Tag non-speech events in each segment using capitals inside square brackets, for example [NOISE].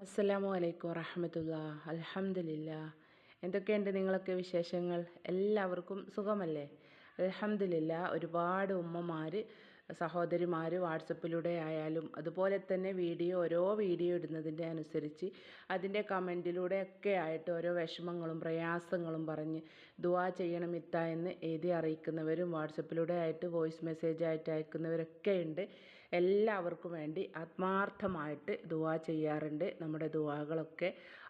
അസ്സലാമു അലൈക്കും വറഹമത്തുള്ള അലഹമില്ല എന്തൊക്കെയുണ്ട് നിങ്ങളൊക്കെ വിശേഷങ്ങൾ? എല്ലാവർക്കും സുഖമല്ലേ? അലഹമില്ല ഒരുപാട് ഉമ്മമാർ സഹോദരിമാർ വാട്സപ്പിലൂടെ ആയാലും അതുപോലെ തന്നെ വീഡിയോ ഓരോ വീഡിയോ ഇടുന്നതിന്റെ അനുസരിച്ച് അതിന്റെ കമന്റിലൂടെ ഒക്കെ ആയിട്ട് ഓരോ വിഷമങ്ങളും പ്രയാസങ്ങളും പറഞ്ഞ് ദുവാ ചെയ്യണം ഇത്ത എന്ന് എഴുതി അറിയിക്കുന്നവരും വാട്സപ്പിലൂടെ ആയിട്ട് വോയിസ് മെസ്സേജ് ആയിട്ട് അയക്കുന്നവരൊക്കെ ഉണ്ട്. എല്ലാവർക്കും വേണ്ടി ആത്മാർത്ഥമായിട്ട് ദുവാ ചെയ്യാറുണ്ട്. നമ്മുടെ ദുവാകളൊക്കെ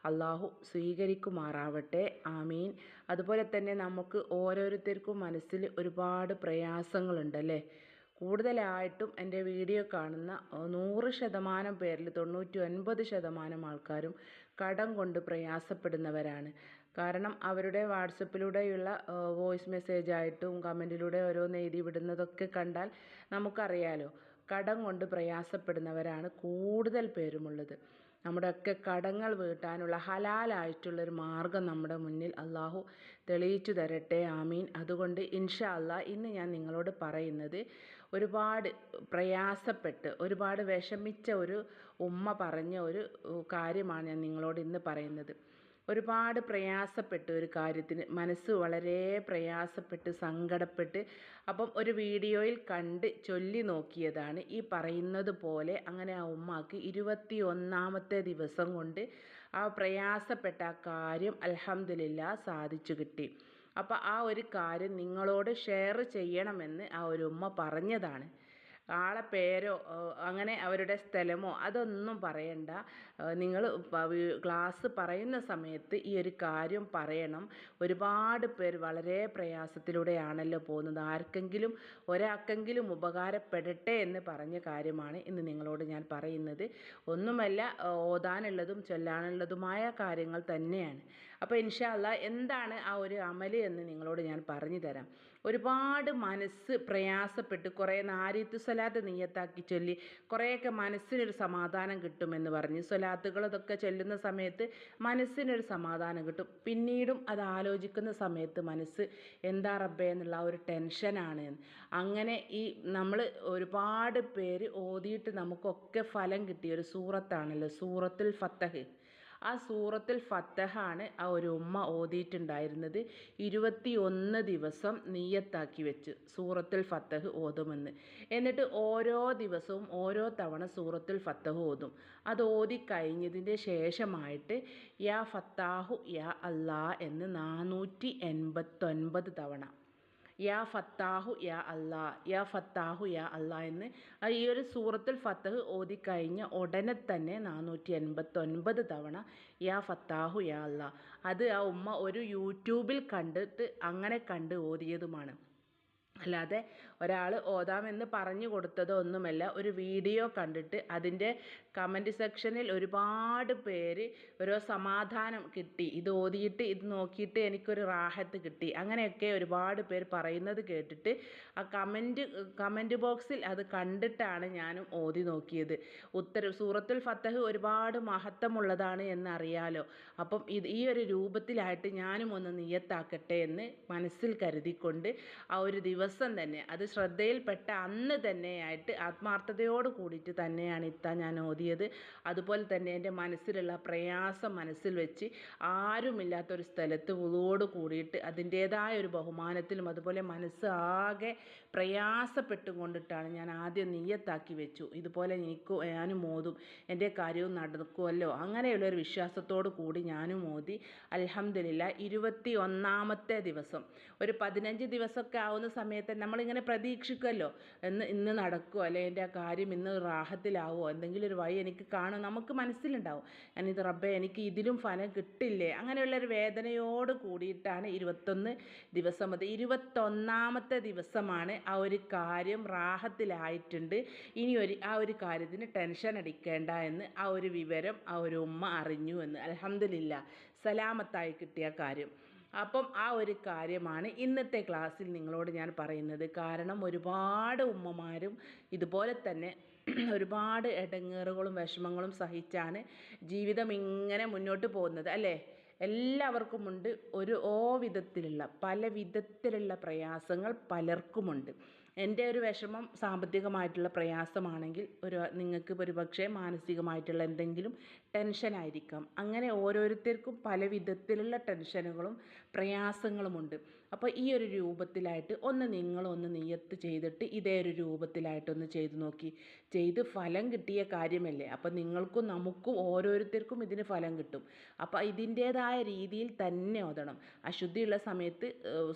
അള്ളാഹു സ്വീകരിക്കുമാറാവട്ടെ. ആമീൻ. അതുപോലെ തന്നെ നമുക്ക് ഓരോരുത്തർക്കും മനസ്സിൽ ഒരുപാട് പ്രയാസങ്ങളുണ്ടല്ലേ കൂടുതലായിട്ടും എന്റെ വീഡിയോ കാണുന്ന നൂറ് ശതമാനം പേരിൽ തൊണ്ണൂറ്റി ഒൻപത് ശതമാനം ആൾക്കാരും കടം കൊണ്ട് പ്രയാസപ്പെടുന്നവരാണ്. കാരണം അവരുടെ വാട്സപ്പിലൂടെയുള്ള വോയിസ് മെസ്സേജായിട്ടും കമന്റിലൂടെ ഓരോന്ന് എഴുതി വിടുന്നതൊക്കെ കണ്ടാൽ നമുക്കറിയാലോ കടം കൊണ്ട് പ്രയാസപ്പെടുന്നവരാണ് കൂടുതൽ പേരുമുള്ളത്. നമ്മുടെയൊക്കെ കടങ്ങൾ വീട്ടാനുള്ള ഹലാലായിട്ടുള്ളൊരു മാർഗം നമ്മുടെ മുന്നിൽ അള്ളാഹു തെളിയിച്ചു തരട്ടെ ആമീൻ. അതുകൊണ്ട് ഇൻഷാ അല്ലാ ഇന്ന് ഞാൻ നിങ്ങളോട് പറയുന്നത് ഒരുപാട് പ്രയാസപ്പെട്ട് ഒരുപാട് വിഷമിച്ച ഒരു ഉമ്മ പറഞ്ഞ ഒരു കാര്യമാണ് ഞാൻ നിങ്ങളോട് ഇന്ന് പറയുന്നത്. ഒരുപാട് പ്രയാസപ്പെട്ട് ഒരു കാര്യത്തിന്. മനസ്സ് വളരെ പ്രയാസപ്പെട്ട് സങ്കടപ്പെട്ട് അപ്പം ഒരു വീഡിയോയിൽ കണ്ട് ചൊല്ലി നോക്കിയതാണ് ഈ പറയുന്നത് പോലെ അങ്ങനെ ആ ഉമ്മാക്ക് ഇരുപത്തി ഒന്നാമത്തെ ദിവസം കൊണ്ട് ആ പ്രയാസപ്പെട്ട ആ കാര്യം അലഹമില്ല സാധിച്ചു കിട്ടി. അപ്പോൾ ആ ഒരു കാര്യം നിങ്ങളോട് ഷെയർ ചെയ്യണമെന്ന് ആ ഒരു ഉമ്മ പറഞ്ഞതാണ്. ആളെ പേരോ അങ്ങനെ അവരുടെ സ്ഥലമോ അതൊന്നും പറയണ്ട. നിങ്ങൾ ക്ലാസ് പറയുന്ന സമയത്ത് ഈ ഒരു കാര്യം പറയണം. ഒരുപാട് പേർ വളരെ പ്രയാസത്തിലൂടെയാണല്ലോ പോകുന്നത്. ആർക്കെങ്കിലും ഒരാൾക്കെങ്കിലും ഉപകാരപ്പെടട്ടെ എന്ന് പറഞ്ഞ കാര്യമാണ് ഇന്ന് നിങ്ങളോട് ഞാൻ പറയുന്നത്. ഒന്നുമല്ല ഓതാനുള്ളതും ചൊല്ലാനുള്ളതുമായ കാര്യങ്ങൾ തന്നെയാണ്. അപ്പോൾ ഇൻഷാല്ല എന്താണ് ആ ഒരു അമൽ എന്ന് നിങ്ങളോട് ഞാൻ പറഞ്ഞു തരാം. ഒരുപാട് മനസ്സ് പ്രയാസപ്പെട്ട് കുറേ നാരിത്തു സ്വലാത്ത് നീയത്താക്കി ചൊല്ലി കുറേയൊക്കെ മനസ്സിനൊരു സമാധാനം കിട്ടുമെന്ന് പറഞ്ഞ്. സ്വലാത്തുകൾ അതൊക്കെ ചൊല്ലുന്ന സമയത്ത് മനസ്സിനൊരു സമാധാനം കിട്ടും. പിന്നീടും അത് ആലോചിക്കുന്ന സമയത്ത് മനസ്സ് എന്താ റബ്ബേ എന്നുള്ള ഒരു ടെൻഷനാണ്. അങ്ങനെ ഈ നമ്മൾ ഒരുപാട് പേര് ഓതിയിട്ട് നമുക്കൊക്കെ ഫലം കിട്ടിയ ഒരു സൂറത്താണല്ലോ സൂറത്തുൽ ഫത്തഹ്. ആ സൂറത്തിൽ ഫത്തഹാണ് ആ ഒരു ഉമ്മ ഓതിയിട്ടുണ്ടായിരുന്നത്. ഇരുപത്തി ഒന്ന് ദിവസം നീയത്താക്കി വെച്ച് സൂറത്തിൽ ഫത്തഹ് ഓതുമെന്ന്. എന്നിട്ട് ഓരോ ദിവസവും ഓരോ തവണ സൂറത്തിൽ ഫത്തഹ് ഓതും. അത് ഓതി കഴിഞ്ഞതിന്റെ ശേഷമായിട്ട് യാ ഫത്താഹു യാ അല്ലാ എന്ന് നാനൂറ്റി എൺപത്തൊൻപത് തവണ യാ ഫത്താഹു യാ അല്ലാ യാ ഫത്താഹു യാ അല്ലാ എന്ന് ഈ ഒരു സൂറത്തുൽ ഫത്തഹ് ഓതിക്കഴിഞ്ഞ ഉടനെ തന്നെ നാനൂറ്റി എൺപത്തൊൻപത് തവണ യാ ഫത്താഹു യാ അല്ലാ. അത് ആ ഉമ്മ ഒരു യൂട്യൂബിൽ കണ്ടിട്ട് അങ്ങനെ കണ്ട് ഓതിയതുമാണ്. അല്ലാതെ ഒരാൾ ഓതാമെന്ന് പറഞ്ഞു കൊടുത്തതോ ഒന്നുമല്ല ഒരു വീഡിയോ കണ്ടിട്ട് അതിന്റെ കമന്റ് സെക്ഷനിൽ ഒരുപാട് പേര് ഓരോ സമാധാനം കിട്ടി. ഇത് ഓതിയിട്ട് ഇത് നോക്കിയിട്ട് എനിക്കൊരു റാഹത്ത് കിട്ടി. അങ്ങനെയൊക്കെ ഒരുപാട് പേർ പറയുന്നത് കേട്ടിട്ട് ആ കമന്റ് കമന്റ് ബോക്സിൽ അത് കണ്ടിട്ടാണ് ഞാനും ഓതി നോക്കിയത്. ഉത്തര സൂറത്തുൽ ഫത്തഹ് ഒരുപാട് മഹത്വമുള്ളതാണ് എന്നറിയാലോ. അപ്പം ഇത് ഈ ഒരു രൂപത്തിലായിട്ട് ഞാനും ഒന്ന് നിയത്താക്കട്ടെ എന്ന് മനസ്സിൽ കരുതിക്കൊണ്ട് ആ ഒരു ദിവസം ദിവസം തന്നെ അത് ശ്രദ്ധയിൽപ്പെട്ട അന്ന് തന്നെയായിട്ട് ആത്മാർത്ഥതയോട് കൂടിയിട്ട് തന്നെയാണ് ഇത്ത ഞാൻ ഓതിയത്. അതുപോലെ തന്നെ എന്റെ മനസ്സിലുള്ള പ്രയാസം മനസ്സിൽ വെച്ച് ആരുമില്ലാത്തൊരു സ്ഥലത്ത് ഉളോട് കൂടിയിട്ട് അതിന്റേതായ ഒരു ബഹുമാനത്തിലും അതുപോലെ മനസ്സ് ആകെ പ്രയാസപ്പെട്ടും കൊണ്ടിട്ടാണ് ഞാൻ ആദ്യം നീയത്താക്കി വെച്ചു. ഇതുപോലെ എനിക്ക് ഞാനും ഓതും എന്റെ കാര്യവും നടക്കുമല്ലോ അങ്ങനെയുള്ളൊരു വിശ്വാസത്തോടു കൂടി ഞാനും ഓതി അലഹമില്ല ഇരുപത്തി ഒന്നാമത്തെ ദിവസം. ഒരു പതിനഞ്ച് ദിവസമൊക്കെ ആവുന്ന സമയത്ത് നമ്മളിങ്ങനെ പ്രതീക്ഷിക്കുമല്ലോ എന്ന് ഇന്ന് നടക്കുമോ അല്ലെ എന്റെ ആ കാര്യം ഇന്ന് റാഹത്തിലാവോ എന്തെങ്കിലും ഒരു വഴി എനിക്ക് കാണും നമുക്ക് മനസ്സിലുണ്ടാവും. ഞാനിത് റബ്ബെ എനിക്ക് ഇതിലും ഫലം കിട്ടില്ലേ? അങ്ങനെയുള്ളൊരു വേദനയോട് കൂടിയിട്ടാണ് ഇരുപത്തൊന്ന് ദിവസം. അത് ഇരുപത്തൊന്നാമത്തെ ദിവസമാണ് ആ ഒരു കാര്യം റാഹത്തിലായിട്ടുണ്ട്. ഇനി ഒരു ആ ഒരു കാര്യത്തിന് ടെൻഷൻ അടിക്കേണ്ട എന്ന് ആ ഒരു വിവരം ആ ഒരു ഉമ്മ അറിഞ്ഞു എന്ന്. അലഹമില്ല സലാമത്തായി കിട്ടിയ കാര്യം. അപ്പം ആ ഒരു കാര്യമാണ് ഇന്നത്തെ ക്ലാസ്സിൽ നിങ്ങളോട് ഞാൻ പറയുന്നത്. കാരണം ഒരുപാട് ഉമ്മമാരും ഇതുപോലെ തന്നെ [CLEARS THROAT] ഒരുപാട് ഇടങ്ങേറുകളും വിഷമങ്ങളും സഹിച്ചാണ് ജീവിതം ഇങ്ങനെ മുന്നോട്ട് പോകുന്നത് അല്ലേ? എല്ലാവർക്കുമുണ്ട് ഒരു ഓ വിധത്തിലുള്ള പല വിധത്തിലുള്ള പ്രയാസങ്ങൾ പലർക്കുമുണ്ട്. എന്റെ ഒരു വിഷമം സാമ്പത്തികമായിട്ടുള്ള പ്രയാസമാണെങ്കിൽ ഒരു നിങ്ങൾക്ക് ഒരുപക്ഷെ മാനസികമായിട്ടുള്ള എന്തെങ്കിലും ടെൻഷനായിരിക്കാം അങ്ങനെ ഓരോരുത്തർക്കും പല വിധത്തിലുള്ള ടെൻഷനുകളും പ്രയാസങ്ങളുമുണ്ട്. അപ്പോൾ ഈ ഒരു രൂപത്തിലായിട്ട് ഒന്ന് നിങ്ങളൊന്ന് നിയത്ത് ചെയ്തിട്ട് ഇതേ ഒരു രൂപത്തിലായിട്ടൊന്ന് ചെയ്ത് നോക്കി. ചെയ്ത് ഫലം കിട്ടിയ കാര്യമല്ലേ? അപ്പോൾ നിങ്ങൾക്കും നമുക്കും ഓരോരുത്തർക്കും ഇതിന് ഫലം കിട്ടും. അപ്പോൾ ഇതിന്റേതായ രീതിയിൽ തന്നെ ഓതണം. അശുദ്ധിയുള്ള സമയത്ത്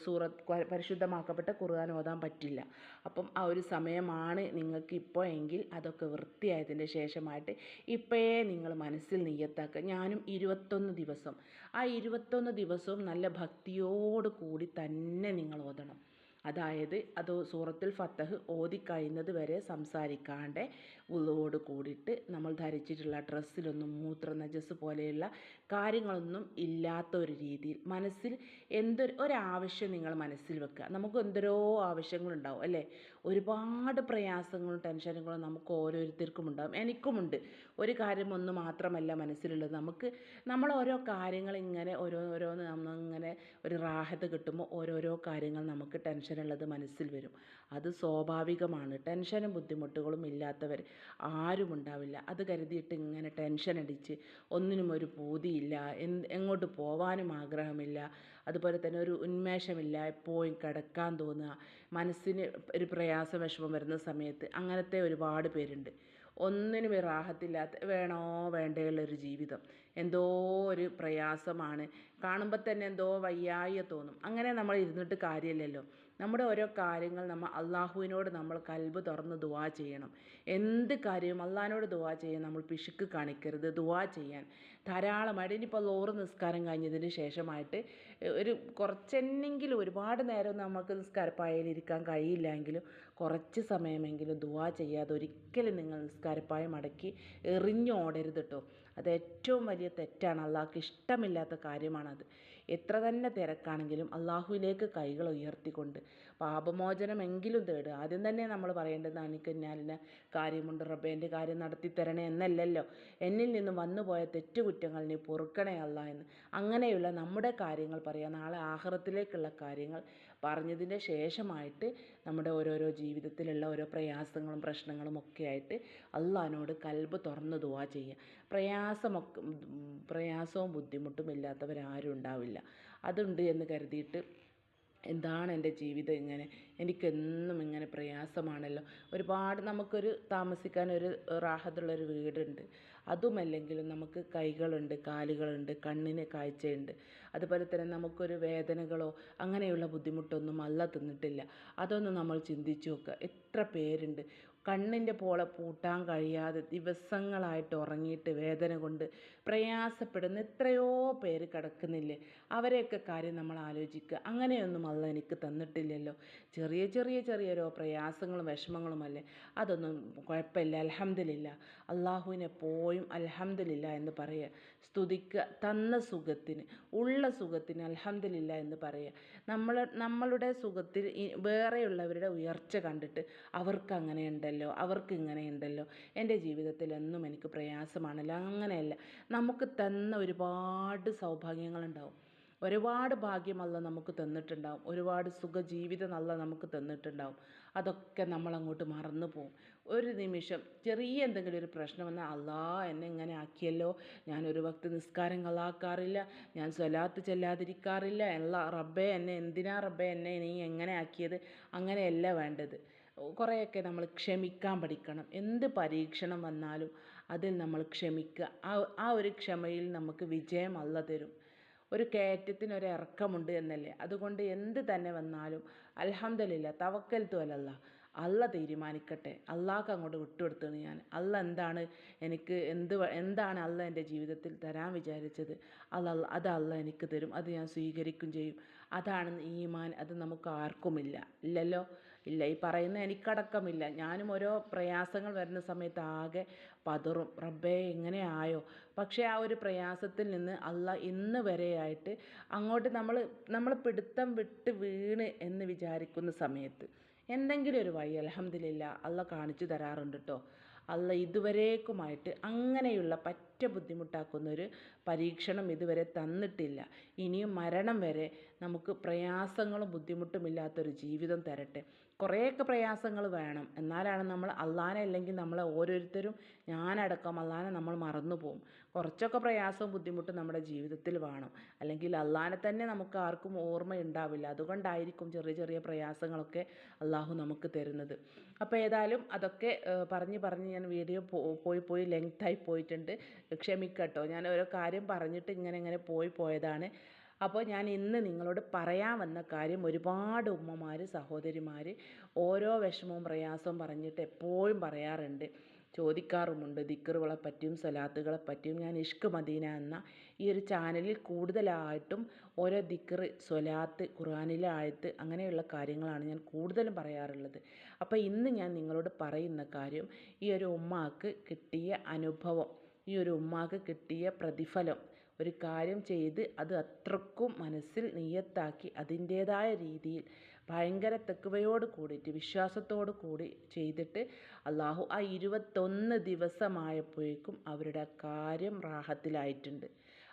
സൂറത്ത് പരിശുദ്ധമാക്കപ്പെട്ട ഖുർആൻ ഓതാൻ പറ്റില്ല. അപ്പം ആ ഒരു സമയമാണ് നിങ്ങൾക്ക് ഇപ്പോൾ എങ്കിൽ അതൊക്കെ വൃത്തിയായതിന്റെ ശേഷമായിട്ട് ഇപ്പോഴേ നിങ്ങൾ മനസ്സിൽ നിയ്യത്താക്കുക ഞാനും ഇരുപത്തൊന്ന് ദിവസം ആ ഇരുപത്തൊന്ന് ദിവസവും നല്ല ഭക്തിയോട് കൂടി തന്നെ നിങ്ങൾ ഓതണം. അതായത് അത് സൂറത്തുൽ ഫത്തഹ് ഓതിക്കഴിയുന്നത് വരെ സംസാരിക്കാണ്ട് ഉള്ളോട് കൂടിയിട്ട് നമ്മൾ ധരിച്ചിട്ടുള്ള ഡ്രസ്സിലൊന്നും മൂത്ര നജസ് പോലെയുള്ള കാര്യങ്ങളൊന്നും ഇല്ലാത്ത ഒരു രീതിയിൽ മനസ്സിൽ എന്തൊരു ഒരാവശ്യം നിങ്ങൾ മനസ്സിൽ വെക്കുക. നമുക്ക് എന്തോരോ ആവശ്യങ്ങളുണ്ടാവും അല്ലേ? ഒരുപാട് പ്രയാസങ്ങളും ടെൻഷനുകളും നമുക്ക് ഓരോരുത്തർക്കും ഉണ്ടാകും എനിക്കുമുണ്ട്. ഒരു കാര്യം ഒന്ന് മാത്രമല്ല മനസ്സിലുള്ളത്. നമുക്ക് നമ്മൾ ഓരോ കാര്യങ്ങൾ ഇങ്ങനെ ഓരോരോന്ന് നമ്മളിങ്ങനെ ഒരു റാഹത്ത് കിട്ടുമ്പോൾ ഓരോരോ കാര്യങ്ങൾ നമുക്ക് ടെൻഷനുള്ളത് മനസ്സിൽ വരും. അത് സ്വാഭാവികമാണ്. ടെൻഷനും ബുദ്ധിമുട്ടുകളും ഇല്ലാത്തവർ ആരും ഉണ്ടാവില്ല. അത് കരുതിയിട്ട് ഇങ്ങനെ ടെൻഷൻ അടിച്ച് ഒന്നിനും ഒരു പൂതിയില്ല. എങ്ങോട്ട് പോവാനും ആഗ്രഹമില്ല. അതുപോലെ തന്നെ ഒരു ഉന്മേഷമില്ല. എപ്പോഴും കിടക്കാൻ തോന്നുക. മനസ്സിന് ഒരു പ്രയാസം വിഷമം വരുന്ന സമയത്ത് അങ്ങനത്തെ ഒരുപാട് പേരുണ്ട്. ഒന്നിനും റാഹത്തില്ലാത്ത വേണോ വേണ്ടയുള്ളൊരു ജീവിതം. എന്തോ ഒരു പ്രയാസമാണ്. കാണുമ്പോൾ തന്നെ എന്തോ വയ്യായ്ക തോന്നും. അങ്ങനെ നമ്മൾ ഇരുന്നിട്ട് കാര്യമില്ലല്ലോ. നമ്മുടെ ഓരോ കാര്യങ്ങൾ നമ്മൾ അള്ളാഹുവിനോട് നമ്മൾ കൽബ് തുറന്ന് ദുവാ ചെയ്യണം. എന്ത് കാര്യവും അള്ളാഹിനോട് ദുവാ ചെയ്യാൻ നമ്മൾ പിശുക്ക് കാണിക്കരുത്. ദുവാ ചെയ്യാൻ. ധാരാളമായിട്ട് ഇനിയിപ്പോൾ ലോറ് നിസ്കാരം കഴിഞ്ഞതിന് ശേഷമായിട്ട് ഒരു കുറച്ചെന്നെങ്കിലും ഒരുപാട് നേരം നമുക്ക് നിസ്കാരപ്പായയിലിരിക്കാൻ കഴിയില്ലെങ്കിലും കുറച്ച് സമയമെങ്കിലും ദുവാ ചെയ്യാതെ ഒരിക്കലും നിങ്ങൾ നിസ്കാരപ്പായ മടക്കി എറിഞ്ഞോടരുത് കേട്ടോ അത് ഏറ്റവും വലിയ തെറ്റാണ്. അള്ളാഹ്ക്ക് ഇഷ്ടമില്ലാത്ത കാര്യമാണത്. എത്ര തന്നെ തിരക്കാണെങ്കിലും അള്ളാഹുവിലേക്ക് കൈകൾ ഉയർത്തിക്കൊണ്ട് പാപമോചനം എങ്കിലും തേടുക. ആദ്യം തന്നെ നമ്മൾ പറയേണ്ടത് എനിക്ക് ഞാലിന് കാര്യമുണ്ട്. റബ്ബേ എന്റെ കാര്യം നടത്തി തരണേ എന്നല്ലല്ലോ. എന്നിൽ നിന്ന് വന്നുപോയ തെറ്റുകുറ്റങ്ങൾ നീ പൊറുക്കണേ അല്ല എന്ന്. അങ്ങനെയുള്ള നമ്മുടെ കാര്യങ്ങൾ പറയുക. നാളെ ആഹ്റത്തിലേക്കുള്ള കാര്യങ്ങൾ പറഞ്ഞതിന്റെ ശേഷമായിട്ട് നമ്മുടെ ഓരോരോ ജീവിതത്തിലുള്ള ഓരോ പ്രയാസങ്ങളും പ്രശ്നങ്ങളും ഒക്കെ ആയിട്ട് അള്ളഹാനോട് കൽബ് തുറന്ന് ദുവാ ചെയ്യുക. പ്രയാസമൊക്കെ പ്രയാസവും ബുദ്ധിമുട്ടും ഇല്ലാത്തവരാരും ഉണ്ടാവില്ല. അതുണ്ട് എന്ന് കരുതിയിട്ട് എന്താണ് എന്റെ ജീവിതം ഇങ്ങനെ? എനിക്കെന്നും ഇങ്ങനെ പ്രയാസമാണല്ലോ. ഒരുപാട് നമുക്കൊരു താമസിക്കാൻ ഒരു റാഹത്തുള്ളൊരു വീടുണ്ട്. അതുമല്ലെങ്കിലും നമുക്ക് കൈകളുണ്ട് കാലുകളുണ്ട് കണ്ണിന് കാഴ്ചയുണ്ട്. അതുപോലെ തന്നെ നമുക്കൊരു വേദനകളോ അങ്ങനെയുള്ള ബുദ്ധിമുട്ടൊന്നും അല്ല തിന്നിട്ടില്ല. അതൊന്ന് നമ്മൾ ചിന്തിച്ചു നോക്കുക. എത്ര പേരുണ്ട്? കണ്ണിന്റെ പോള പൂട്ടാൻ കഴിയാതെ ദിവസങ്ങളായിട്ട് ഉറങ്ങിയിട്ട് വേദന കൊണ്ട് പ്രയാസപ്പെടുന്ന എത്രയോ പേര് കിടക്കുന്നില്ലേ? അവരെയൊക്കെ കാര്യം നമ്മൾ ആലോചിക്കുക. അങ്ങനെയൊന്നും അല്ല എനിക്ക് തന്നിട്ടില്ലല്ലോ. ചെറിയ ചെറിയ ചെറിയ പ്രയാസങ്ങളും വിഷമങ്ങളുമല്ലേ? അതൊന്നും കുഴപ്പമില്ല. അലഹമ്മദില്ല അള്ളാഹുവിനെ പോയും അലഹമ്മദില്ല എന്ന് പറയുക. സ്തുതിക്കുക. തന്ന സുഖത്തിന് ഉള്ള സുഖത്തിന് അലഹമ്മദില്ല എന്ന് പറയുക. നമ്മൾ നമ്മളുടെ സുഖത്തിൽ വേറെയുള്ളവരുടെ ഉയർച്ച കണ്ടിട്ട് അവർക്ക് അങ്ങനെ ഉണ്ടല്ലോ അവർക്ക് ഇങ്ങനെ ഉണ്ടല്ലോ എന്റെ ജീവിതത്തിൽ എന്നും എനിക്ക് പ്രയാസമാണല്ലോ. അങ്ങനെയല്ല. നമുക്ക് തന്ന ഒരുപാട് സൗഭാഗ്യങ്ങളുണ്ടാവും. ഒരുപാട് ഭാഗ്യം അല്ല നമുക്ക് തന്നിട്ടുണ്ടാവും. ഒരുപാട് സുഖജീവിതം അല്ല നമുക്ക് തന്നിട്ടുണ്ടാവും. അതൊക്കെ നമ്മൾ അങ്ങോട്ട് മറന്നു പോകും ഒരു നിമിഷം ചെറിയ എന്തെങ്കിലും ഒരു പ്രശ്നം വന്നാൽ അല്ലാ എന്നെ ഇങ്ങനെ ആക്കിയല്ലോ. ഞാൻ ഒരു വക്ത് നിസ്കാരം കളാക്കാറില്ല. ഞാൻ സ്വലാത്ത് ചെല്ലാതിരിക്കാറില്ല. എല്ലാ റബ്ബേ എന്നെ എന്തിനാ റബ്ബേ എന്നെ നീ എങ്ങനെ ആക്കിയത്? അങ്ങനെയല്ല വേണ്ടത്. കുറേയൊക്കെ നമ്മൾ ക്ഷമിക്കാൻ പഠിക്കണം. എന്ത് പരീക്ഷണം വന്നാലും അതിൽ നമ്മൾ ക്ഷമിക്കുക. ആ ആ ഒരു ക്ഷമയിൽ നമുക്ക് വിജയം അല്ല തരും. ഒരു കയറ്റത്തിന് ഒരു ഇറക്കമുണ്ട് എന്നല്ലേ? അതുകൊണ്ട് എന്ത് തന്നെ വന്നാലും അൽഹംദുലില്ല തവക്കൽത്തു തോലല്ല അല്ല തീരുമാനിക്കട്ടെ. അള്ളാഹ്ക്ക് അങ്ങോട്ട് വിട്ടുകൊടുത്താണ് ഞാൻ. അല്ല എന്താണ് എനിക്ക് എന്ത് എന്താണ് അല്ല എന്റെ ജീവിതത്തിൽ തരാൻ വിചാരിച്ചത്? അല്ല അത് അല്ല എനിക്ക് തരും. അത് ഞാൻ സ്വീകരിക്കും ചെയ്യും. അതാണ് ഈമാൻ. അത് നമുക്ക് ആർക്കുമില്ല. ഇല്ലല്ലോ? ഇല്ല ഈ പറയുന്ന എനിക്കടക്കമില്ല. ഞാനും ഓരോ പ്രയാസങ്ങൾ വരുന്ന സമയത്ത് ആകെ പതറും. റബ്ബേ എങ്ങനെ ആയോ പക്ഷേ ആ ഒരു പ്രയാസത്തിൽ നിന്ന് അല്ല ഇന്ന് വരെയായിട്ട് അങ്ങോട്ട് നമ്മൾ നമ്മൾ പിടുത്തം വിട്ട് വീണ് എന്ന് വിചാരിക്കുന്ന സമയത്ത് എന്തെങ്കിലും ഒരു വഴി അലഹമ്മദില്ല അല്ല കാണിച്ചു തരാറുണ്ട് കേട്ടോ അല്ല ഇതുവരേക്കുമായിട്ട് അങ്ങനെയുള്ള പറ്റ ബുദ്ധിമുട്ടാക്കുന്നൊരു പരീക്ഷണം ഇതുവരെ തന്നിട്ടില്ല. ഇനിയും മരണം വരെ നമുക്ക് പ്രയാസങ്ങളും ബുദ്ധിമുട്ടും ഇല്ലാത്തൊരു ജീവിതം തരട്ടെ. കുറേയൊക്കെ പ്രയാസങ്ങൾ വേണം. എന്നാലാണ് നമ്മൾ അള്ളാനെ അല്ലെങ്കിൽ നമ്മൾ ഓരോരുത്തരും ഞാനടക്കം അള്ളാനെ നമ്മൾ മറന്നു പോകും കുറച്ചൊക്കെ പ്രയാസവും ബുദ്ധിമുട്ടും നമ്മുടെ ജീവിതത്തിൽ വേണം. അല്ലെങ്കിൽ അള്ളാനെ തന്നെ നമുക്ക് ആർക്കും ഓർമ്മ ഉണ്ടാവില്ല അതുകൊണ്ടായിരിക്കും ചെറിയ ചെറിയ പ്രയാസങ്ങളൊക്കെ അള്ളാഹു നമുക്ക് തരുന്നത്. അപ്പോൾ ഏതായാലും അതൊക്കെ പറഞ്ഞ് പറഞ്ഞ് ഞാൻ വീഡിയോ പോയി പോയി ലെങ്തായി പോയിട്ടുണ്ട്. ക്ഷമിക്കട്ടോ. ഞാൻ ഓരോ കാര്യം പറഞ്ഞിട്ട് ഇങ്ങനെ ഇങ്ങനെ പോയി പോയതാണ്. അപ്പോൾ ഞാൻ ഇന്ന് നിങ്ങളോട് പറയാൻ വന്ന കാര്യം ഒരുപാട് ഉമ്മമാർ സഹോദരിമാർ ഓരോ വിഷമവും പ്രയാസവും പറഞ്ഞിട്ട് എപ്പോഴും പറയാറുണ്ട്. ചോദിക്കാറുമുണ്ട്. ദിക്കറുകളെ പറ്റിയും സ്വലാത്തുകളെ പറ്റിയും ഞാൻ ഇഷ്ക് മദീന എന്ന ഈ ഒരു ചാനലിൽ കൂടുതലായിട്ടും ഓരോ ദിക്കറ് സ്വലാത്ത് ഖുർആാനിലെ ആയത്ത് അങ്ങനെയുള്ള കാര്യങ്ങളാണ് ഞാൻ കൂടുതലും പറയാറുള്ളത്. അപ്പോൾ ഇന്ന് ഞാൻ നിങ്ങളോട് പറയുന്ന കാര്യം ഈ ഒരു ഉമ്മാക്ക് കിട്ടിയ അനുഭവം. ഈ ഒരു ഉമ്മാക്ക് കിട്ടിയ പ്രതിഫലം. ഒരു കാര്യം ചെയ്ത് അത് അത്രക്കും മനസ്സിൽ നിയത്താക്കി അതിന്റേതായ രീതിയിൽ ഭയങ്കര തെക്കുവയോട് കൂടിയിട്ട് വിശ്വാസത്തോട് കൂടി ചെയ്തിട്ട് അള്ളാഹു ആ ഇരുപത്തൊന്ന് ദിവസമായപ്പോഴേക്കും അവരുടെ കാര്യം റാഹത്തിലായിട്ടുണ്ട്.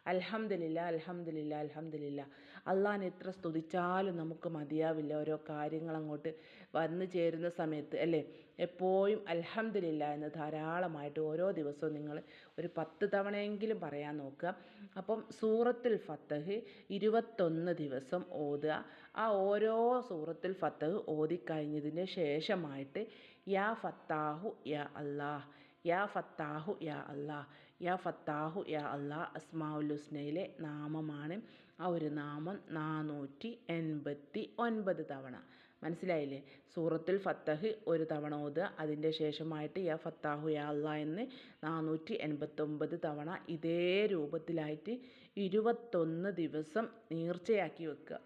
അൽഹംദുലില്ല അൽഹംദുലില്ല അൽഹംദുലില്ല അള്ളാഹാൻ എത്ര സ്തുതിച്ചാലും നമുക്ക് മതിയാവില്ല ഓരോ കാര്യങ്ങൾ അങ്ങോട്ട് വന്നു ചേരുന്ന സമയത്ത് അല്ലേ? എപ്പോഴും അൽഹംദുലില്ല എന്ന് ധാരാളമായിട്ട് ഓരോ ദിവസവും നിങ്ങൾ ഒരു പത്ത് തവണയെങ്കിലും പറയാൻ നോക്കുക. അപ്പം സൂറത്തുൽ ഫത്തഹ് ഇരുപത്തൊന്ന് ദിവസം ഓതുക. ആ ഓരോ സൂറത്തുൽ ഫത്തഹ് ഓതിക്കഴിഞ്ഞതിന് ശേഷമായിട്ട് യാ ഫത്താഹു യാ അല്ലാഹ് യാ ഫത്താഹു യാ അല്ലാഹ്. യാ ഫത്താഹു യാ അല്ലാഹ് അസ്മാഉൽ ഹുസ്നയിലെ നാമമാണ്. ആ ഒരു നാമം നാനൂറ്റി എൺപത്തി ഒൻപത് തവണ. മനസ്സിലായില്ലേ? സൂറത്തുൽ ഫത്തഹ് ഒരു തവണ ഓതുക. അതിന്റെ ശേഷമായിട്ട് യാ ഫത്താഹു യാ അല്ലാ എന്ന് നാനൂറ്റി എൺപത്തൊമ്പത് തവണ ഇതേ രൂപത്തിലായിട്ട് ഇരുപത്തൊന്ന് ദിവസം നീർച്ചയാക്കി വെക്കുക.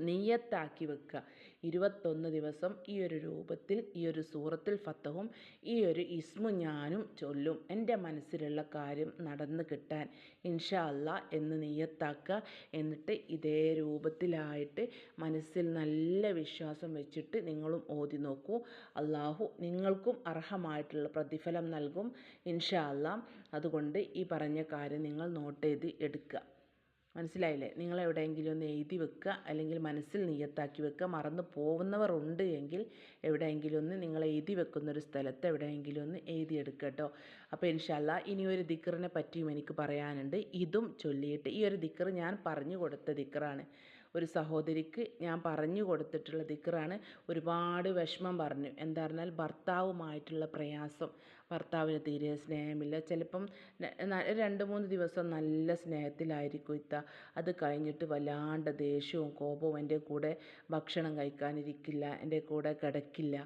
നീയത്താക്കി വെക്കുക. ഇരുപത്തൊന്ന് ദിവസം ഈ ഒരു രൂപത്തിൽ ഈ ഒരു സൂറത്തിൽ ഫത്തഹും ഈ ഒരു ഇസ്മു ഞാനും ചൊല്ലും. എന്റെ മനസ്സിലുള്ള കാര്യം നടന്നു കിട്ടാൻ ഇൻഷാ അല്ല എന്ന് നീയത്താക്കുക. എന്നിട്ട് ഇതേ രൂപത്തിലായിട്ട് മനസ്സിൽ നല്ല വിശ്വാസം വെച്ചിട്ട് നിങ്ങളും ഓതി നോക്കൂ. അള്ളാഹു നിങ്ങൾക്കും അർഹമായിട്ടുള്ള പ്രതിഫലം നൽകും ഇൻഷാ അല്ല. അതുകൊണ്ട് ഈ പറഞ്ഞ കാര്യം നിങ്ങൾ നോട്ട് ചെയ്ത് എടുക്കുക. മനസ്സിലായില്ലേ? നിങ്ങൾ എവിടെയെങ്കിലും ഒന്ന് എഴുതി വെക്കുക അല്ലെങ്കിൽ മനസ്സിൽ നിയത്താക്കി വെക്കുക മറന്നു പോകുന്നവർ ഉണ്ട് എങ്കിൽ എവിടെയെങ്കിലും ഒന്ന് നിങ്ങൾ എഴുതി വെക്കുന്ന ഒരു സ്ഥലത്ത് എവിടെയെങ്കിലും ഒന്ന് എഴുതിയെടുക്കുക കേട്ടോ അപ്പോൾ ഇൻഷല്ല ഇനി ഒരു ദിക്കറിനെ പറ്റിയും എനിക്ക് പറയാനുണ്ട്. ഇതും ചൊല്ലിയിട്ട് ഈ ഒരു ദിക്കർ ഞാൻ പറഞ്ഞു കൊടുത്ത ദിക്കറാണ്. ഒരു സഹോദരിക്ക് ഞാൻ പറഞ്ഞു കൊടുത്തിട്ടുള്ള ദിക്കറാണ്. ഒരുപാട് വിഷമം പറഞ്ഞു. എന്താ പറഞ്ഞാൽ ഭർത്താവുമായിട്ടുള്ള പ്രയാസം. ഭർത്താവിന് തീരെ സ്നേഹമില്ല. ചിലപ്പം രണ്ട് മൂന്ന് ദിവസം നല്ല സ്നേഹത്തിലായിരിക്കും ഇത്ത. അത് കഴിഞ്ഞിട്ട് വല്ലാണ്ട് ദേഷ്യവും കോപവും എന്റെ കൂടെ ഭക്ഷണം കഴിക്കാനിരിക്കില്ല എന്റെ കൂടെ കിടക്കില്ല.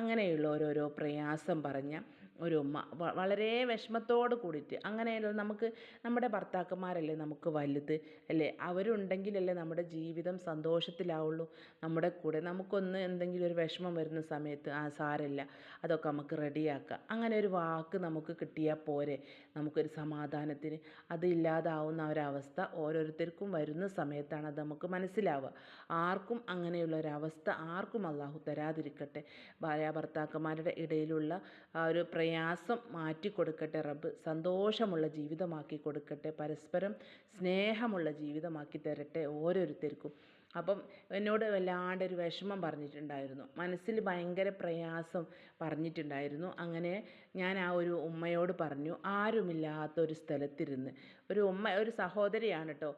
അങ്ങനെയുള്ള ഓരോരോ പ്രയാസം പറഞ്ഞ ഒരു ഉമ്മ വളരെ വിഷമത്തോട് കൂടിയിട്ട്. അങ്ങനെയുള്ള നമുക്ക് നമ്മുടെ ഭർത്താക്കന്മാരല്ലേ നമുക്ക് വലുത് അല്ലേ? അവരുണ്ടെങ്കിലല്ലേ നമ്മുടെ ജീവിതം സന്തോഷത്തിലാവുള്ളൂ. നമ്മുടെ കൂടെ നമുക്കൊന്ന് എന്തെങ്കിലും ഒരു വിഷമം വരുന്ന സമയത്ത് ആ സാരമില്ല അതൊക്കെ നമുക്ക് റെഡിയാക്കാം. അങ്ങനെ ഒരു വാക്ക് നമുക്ക് കിട്ടിയാൽ പോരെ. നമുക്കൊരു സമാധാനത്തിന്. അത് ഇല്ലാതാവുന്ന ഒരവസ്ഥ ഓരോരുത്തർക്കും വരുന്ന സമയത്താണ് അത് നമുക്ക് മനസ്സിലാവുക. ആർക്കും അങ്ങനെയുള്ള ഒരവസ്ഥ ആർക്കും അള്ളാഹു തരാതിരിക്കട്ടെ. ഭാര്യ ഭർത്താക്കന്മാരുടെ ഇടയിലുള്ള ആ ഒരു പ്രയാസം മാറ്റി കൊടുക്കട്ടെ റബ്ബ്. സന്തോഷമുള്ള ജീവിതമാക്കി കൊടുക്കട്ടെ. പരസ്പരം സ്നേഹമുള്ള ജീവിതമാക്കി തരട്ടെ ഓരോരുത്തർക്കും. അപ്പം എന്നോട് വല്ലാണ്ടൊരു വിഷമം പറഞ്ഞിട്ടുണ്ടായിരുന്നു. മനസ്സിൽ ഭയങ്കര പ്രയാസം പറഞ്ഞിട്ടുണ്ടായിരുന്നു. അങ്ങനെ ഞാൻ ആ ഒരു ഉമ്മയോട് പറഞ്ഞു ആരുമില്ലാത്ത ഒരു സ്ഥലത്തിരുന്ന്. ഒരു ഉമ്മ ഒരു സഹോദരിയാണ് കേട്ടോ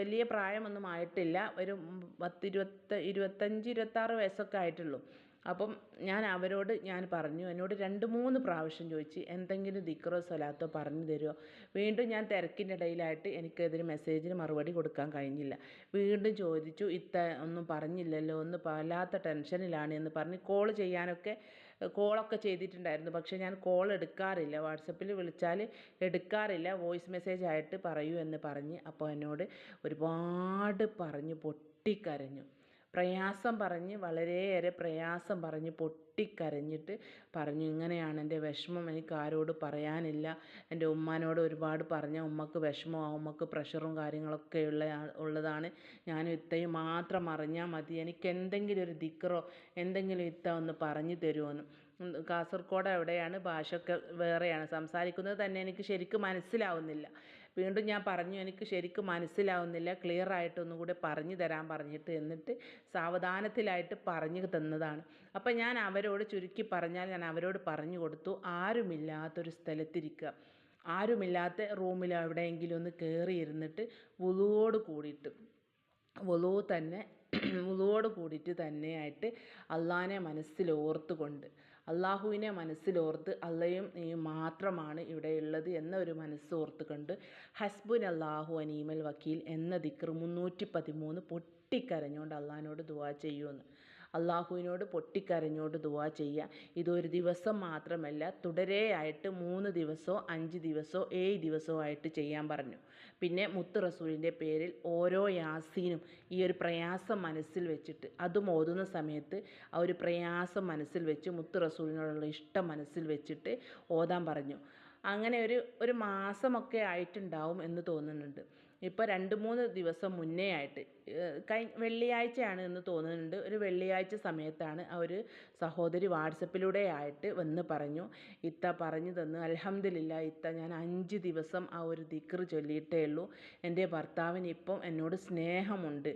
വലിയ പ്രായമൊന്നും ആയിട്ടില്ല. ഒരു പത്തിരുപത്ത ഇരുപത്തഞ്ച് ഇരുപത്താറ് വയസ്സൊക്കെ ആയിട്ടുള്ളൂ. അപ്പം ഞാൻ അവരോട് ഞാൻ പറഞ്ഞു എന്നോട് രണ്ട് മൂന്ന് പ്രാവശ്യം ചോദിച്ചു എന്തെങ്കിലും ദിക്റോ സ്വലാത്തോ പറഞ്ഞു തരുമോ വീണ്ടും ഞാൻ തിരക്കിന്റെ ഇടയിലായിട്ട് എനിക്ക് എനിക്കതിന് മെസ്സേജിന് മറുപടി കൊടുക്കാൻ കഴിഞ്ഞില്ല. വീണ്ടും ചോദിച്ചു ഇത്ത ഒന്നും പറഞ്ഞില്ലല്ലോ ഒന്ന് വല്ലാത്ത ടെൻഷനിലാണ് എന്ന് പറഞ്ഞ് കോൾ ചെയ്യാനൊക്കെ കോളൊക്കെ ചെയ്തിട്ടുണ്ടായിരുന്നു. പക്ഷേ ഞാൻ കോൾ എടുക്കാറില്ല. വാട്സപ്പിൽ വിളിച്ചാൽ എടുക്കാറില്ല. വോയിസ് മെസ്സേജ് ആയിട്ട് പറയൂ എന്ന് പറഞ്ഞ് അപ്പോൾ എന്നോട് ഒരുപാട് പറഞ്ഞു പൊട്ടിക്കരഞ്ഞു. പ്രയാസം പറഞ്ഞ് വളരെയേറെ പ്രയാസം പറഞ്ഞ് പൊട്ടിക്കരഞ്ഞിട്ട് പറഞ്ഞു ഇങ്ങനെയാണ് എന്റെ വിഷമം. എനിക്ക് ആരോട് പറയാനില്ല. എന്റെ ഉമ്മാനോട് ഒരുപാട് പറഞ്ഞ ഉമ്മക്ക് വിഷമം ഉമ്മക്ക് പ്രഷറും കാര്യങ്ങളൊക്കെ ഉള്ള ഉള്ളതാണ്. ഞാൻ ഇത്തയും മാത്രം അറിഞ്ഞാൽ മതി. എനിക്ക് എന്തെങ്കിലും ഒരു ദിക്കറോ എന്തെങ്കിലും ഇത്ത ഒന്ന് പറഞ്ഞു തരുമോന്ന് കാസർഗോഡ് എവിടെയാണ്? ഭാഷ ഒക്കെ വേറെയാണ്. സംസാരിക്കുന്നത് തന്നെ എനിക്ക് ശരിക്കും മനസ്സിലാവുന്നില്ല. വീണ്ടും ഞാൻ പറഞ്ഞു എനിക്ക് ശരിക്കും മനസ്സിലാവുന്നില്ല. ക്ലിയർ ആയിട്ട് ഒന്നുകൂടെ പറഞ്ഞു തരാൻ പറഞ്ഞിട്ട് എന്നിട്ട് സാവധാനത്തിലായിട്ട് പറഞ്ഞു തന്നതാണ്. അപ്പം ഞാൻ അവരോട് ചുരുക്കി പറഞ്ഞാൽ ഞാൻ അവരോട് പറഞ്ഞു കൊടുത്തു ആരുമില്ലാത്തൊരു സ്ഥലത്തിരിക്കുക. ആരുമില്ലാത്ത റൂമിൽ എവിടെയെങ്കിലും ഒന്ന് കയറി ഇരുന്നിട്ട് വുളുവോട് കൂടിയിട്ട് വുളു തന്നെ വുളുവോട് കൂടിയിട്ട് തന്നെയായിട്ട് അള്ളാനെ മനസ്സിൽ ഓർത്തുകൊണ്ട് അള്ളാഹുവിനെ മനസ്സിലോർത്ത് അള്ളയും നീയും മാത്രമാണ് ഇവിടെയുള്ളത് എന്ന ഒരു മനസ്സ് ഓർത്തുകൊണ്ട് ഹസ്ബുൻ അള്ളാഹു അനീമൽ വക്കീൽ എന്ന ദിക്ർ മുന്നൂറ്റി പതിമൂന്ന് പൊട്ടിക്കരഞ്ഞുകൊണ്ട് അള്ളഹാനോട് ദുവാ ചെയ്യുമെന്ന് അള്ളാഹുവിനോട് പൊട്ടിക്കരഞ്ഞോട് ദുവാ ചെയ്യുക ഇതൊരു ദിവസം മാത്രമല്ല തുടരെയായിട്ട് മൂന്ന് ദിവസമോ അഞ്ച് ദിവസമോ ഏഴ് ദിവസമോ ആയിട്ട് ചെയ്യാൻ പറഞ്ഞു. പിന്നെ മുത്ത് റസൂലിന്റെ പേരിൽ ഓരോ യാസീനും ഈ ഒരു പ്രയാസം മനസ്സിൽ വെച്ചിട്ട് അതും ഓതുന്ന സമയത്ത് ആ ഒരു പ്രയാസം മനസ്സിൽ വെച്ച് മുത്ത് റസൂലിനോടുള്ള ഇഷ്ടം മനസ്സിൽ വെച്ചിട്ട് ഓതാൻ പറഞ്ഞു. അങ്ങനെ ഒരു ഒരു മാസമൊക്കെ ആയിട്ടുണ്ടാവും എന്ന് തോന്നുന്നുണ്ട്. ഇപ്പോൾ രണ്ട് മൂന്ന് ദിവസം മുന്നേ ആയിട്ട് കൈ വെള്ളിയാഴ്ചയാണ് എന്ന് തോന്നുന്നുണ്ട്. ഒരു വെള്ളിയാഴ്ച സമയത്താണ് ആ ഒരു സഹോദരി വാട്സപ്പിലൂടെ ആയിട്ട് വന്ന് പറഞ്ഞു ഇത്ത പറഞ്ഞു തന്ന് അലഹമ്മദില്ല ഇത്ത ഞാൻ അഞ്ച് ദിവസം ആ ഒരു ദിക്ർ ചൊല്ലിയിട്ടേ ഉള്ളൂ. എന്റെ ഭർത്താവിന് ഇപ്പം എന്നോട് സ്നേഹമുണ്ട്.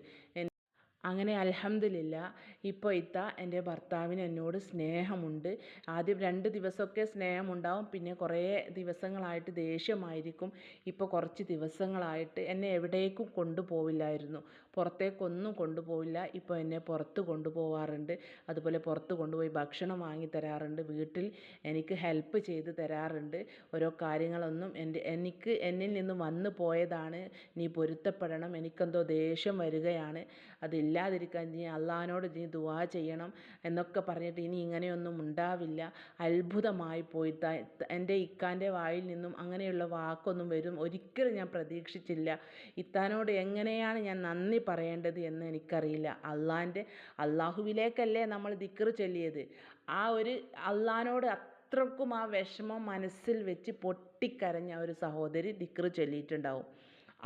അങ്ങനെ അൽഹംദുലില്ല ഇപ്പോൾ ഇത്ത എന്റെ ഭർത്താവിന് എന്നോട് സ്നേഹമുണ്ട്. ആദ്യം രണ്ട് ദിവസമൊക്കെ സ്നേഹമുണ്ടാവും പിന്നെ കുറേ ദിവസങ്ങളായിട്ട് ദേഷ്യമായിരിക്കും. ഇപ്പോൾ കുറച്ച് ദിവസങ്ങളായിട്ട് എന്നെ എവിടേക്കും കൊണ്ടുപോവില്ലായിരുന്നു. പുറത്തേക്കൊന്നും കൊണ്ടുപോവില്ല. ഇപ്പോൾ എന്നെ പുറത്ത് കൊണ്ടുപോവാറുണ്ട്. അതുപോലെ പുറത്ത് കൊണ്ടുപോയി ഭക്ഷണം വാങ്ങി തരാറുണ്ട്. വീട്ടിൽ എനിക്ക് ഹെൽപ്പ് ചെയ്ത് തരാറുണ്ട്. ഓരോ കാര്യങ്ങളൊന്നും എന്റെ എനിക്ക് എന്നിൽ നിന്ന് വന്നു പോയതാണ്. നീ പൊരുത്തപ്പെടണം. എനിക്കെന്തോ ദേഷ്യം വരികയാണ്. അതില്ലാതിരിക്കാൻ നീ അള്ളഹാനോട് നീ ദുആ ചെയ്യണം എന്നൊക്കെ പറഞ്ഞിട്ട് ഇനി ഇങ്ങനെയൊന്നും ഉണ്ടാവില്ല. അത്ഭുതമായി പോയി. എന്റെ ഇക്കാന്റെ വായിൽ നിന്നും അങ്ങനെയുള്ള വാക്കൊന്നും വരും. ഒരിക്കലും ഞാൻ പ്രതീക്ഷിച്ചില്ല. ഇത്താനോട് എങ്ങനെയാണ് ഞാൻ നന്ദി പറയേണ്ടത് എന്ന് എനിക്കറിയില്ല. അള്ളാന്റെ അള്ളാഹുവിലേക്കല്ലേ നമ്മൾ ദിക്ർ ചൊല്ലിയത്. ആ ഒരു അള്ളഹാനോട് അത്രക്കും ആ വിഷമം മനസ്സിൽ വെച്ച് പൊട്ടിക്കരഞ്ഞ ഒരു സഹോദരി ദിക്ർ ചൊല്ലിയിട്ടുണ്ടാവും.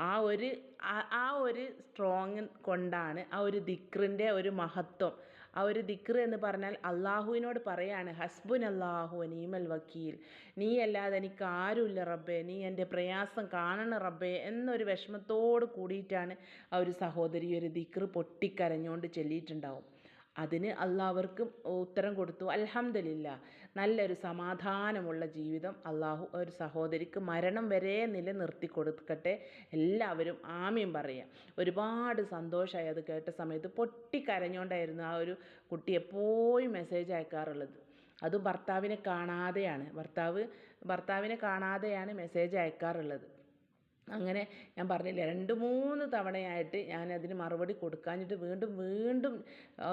ആ ഒരു ആ ഒരു സ്ട്രോങ് കൊണ്ടാണ് ആ ഒരു ദിക്റിന്റെ ഒരു മഹത്വം ആ ഒരു ദിക്ർ എന്ന് പറഞ്ഞാൽ അള്ളാഹുവിനോട് പറയാണ് ഹസ്ബുൻ അള്ളാഹു നീമൽ വക്കീൽ. നീ അല്ലാതെ എനിക്ക് ആരുമില്ല റബ്ബേ. നീ എന്റെ പ്രയാസം കാണണം റബ്ബേ എന്നൊരു വിഷമത്തോട് കൂടിയിട്ടാണ് ആ ഒരു സഹോദരി ഒരു ദിക്ർ പൊട്ടിക്കരഞ്ഞുകൊണ്ട് ചൊല്ലിയിട്ടുണ്ടാവും. അതിന് അള്ളാഹ് ഉത്തരം കൊടുത്തു. അൽഹംദുലില്ല നല്ലൊരു സമാധാനമുള്ള ജീവിതം അള്ളാഹു ഒരു സഹോദരിക്ക് മരണം വരെ നിലനിർത്തി കൊടുക്കട്ടെ. എല്ലാവരും ആമീൻ പറയുക. ഒരുപാട് സന്തോഷമായി അത് കേട്ട സമയത്ത് പൊട്ടിക്കരഞ്ഞുകൊണ്ടായിരുന്നു ആ ഒരു കുട്ടി എപ്പോഴും മെസ്സേജ് അയക്കാറുള്ളത്. അതും ഭർത്താവിനെ കാണാതെയാണ്. ഭർത്താവ് ഭർത്താവിനെ കാണാതെയാണ് മെസ്സേജ് അയക്കാറുള്ളത്. അങ്ങനെ ഞാൻ പറഞ്ഞില്ലേ രണ്ട് മൂന്ന് തവണയായിട്ട് ഞാൻ അതിന് മറുപടി കൊടുക്കാഞ്ഞിട്ട് വീണ്ടും വീണ്ടും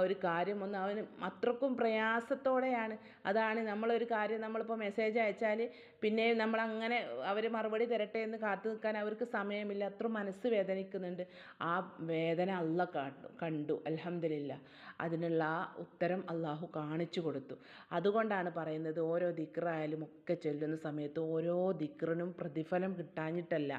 ഒരു കാര്യം ഒന്ന് അവന് അത്രക്കും പ്രയാസത്തോടെയാണ്. അതാണ് നമ്മളൊരു കാര്യം നമ്മളിപ്പോൾ മെസ്സേജ് അയച്ചാൽ പിന്നെ നമ്മളങ്ങനെ അവർ മറുപടി തരട്ടെ എന്ന് കാത്തു നിൽക്കാൻ അവർക്ക് സമയമില്ല. അത്ര മനസ്സ് വേദനിക്കുന്നുണ്ട്. ആ വേദന അല്ല കണ്ടു കണ്ടു. അലഹമില്ല അതിനുള്ള ആ ഉത്തരം അള്ളാഹു കാണിച്ചു കൊടുത്തു. അതുകൊണ്ടാണ് പറയുന്നത് ഓരോ ദിക്റായാലും ഒക്കെ ചൊല്ലുന്ന സമയത്ത് ഓരോ ദിക്റിനും പ്രതിഫലം കിട്ടാഞ്ഞിട്ടല്ല.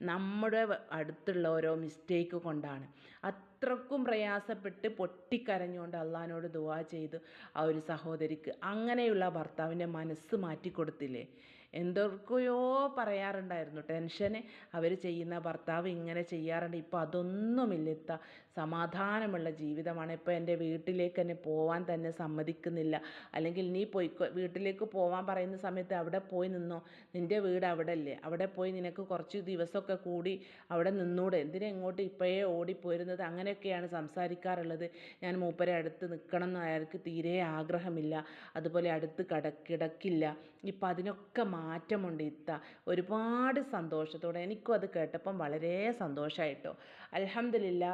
നമ്മുടെ അടുത്തുള്ള ഓരോ മിസ്റ്റേക്ക് കൊണ്ടാണ്. അത്രക്കും പ്രയാസപ്പെട്ട് പൊട്ടിക്കരഞ്ഞുകൊണ്ട് അള്ളഹാനോട് ദുവാ ചെയ്ത് ആ ഒരു സഹോദരിക്ക് അങ്ങനെയുള്ള ഭർത്താവിന്റെ മനസ്സ് മാറ്റിക്കൊടുത്തില്ലേ എന്തൊക്കെയോ പറയാറുണ്ടായിരുന്നു. ടെൻഷന് അവർ ചെയ്യുന്ന ഭർത്താവ് ഇങ്ങനെ ചെയ്യാറുണ്ട്. ഇപ്പോൾ അതൊന്നുമില്ല. ഇത്ത സമാധാനമുള്ള ജീവിതമാണ്. ഇപ്പോൾ എന്റെ വീട്ടിലേക്ക് തന്നെ പോവാൻ തന്നെ സമ്മതിക്കുന്നില്ല. അല്ലെങ്കിൽ നീ പോയിക്കോ വീട്ടിലേക്ക് പോവാൻ പറയുന്ന സമയത്ത് അവിടെ പോയി നിന്നോ? നിന്റെ വീട് അവിടെ അല്ലേ അവിടെ പോയി നിനക്ക് കുറച്ച് ദിവസമൊക്കെ കൂടി അവിടെ നിന്നൂടെ? എന്തിനാ ഇങ്ങോട്ട് ഇപ്പോഴേ ഓടിപ്പോയിരുന്നത്? അങ്ങനെയൊക്കെയാണ് സംസാരിക്കാറുള്ളത്. ഞാൻ മൂപ്പരെ അടുത്ത് നിൽക്കണം എന്ന് അയാൾക്ക് തീരെ ആഗ്രഹമില്ല. അതുപോലെ അടുത്ത് കട കിടക്കില്ല. ഇപ്പം അതിനൊക്കെ മാറ്റമുണ്ട് ഇത്ത. ഒരുപാട് സന്തോഷത്തോടെ എനിക്കും അത് കേട്ടപ്പം വളരെ സന്തോഷമായിട്ടോ അൽഹംദുലില്ല.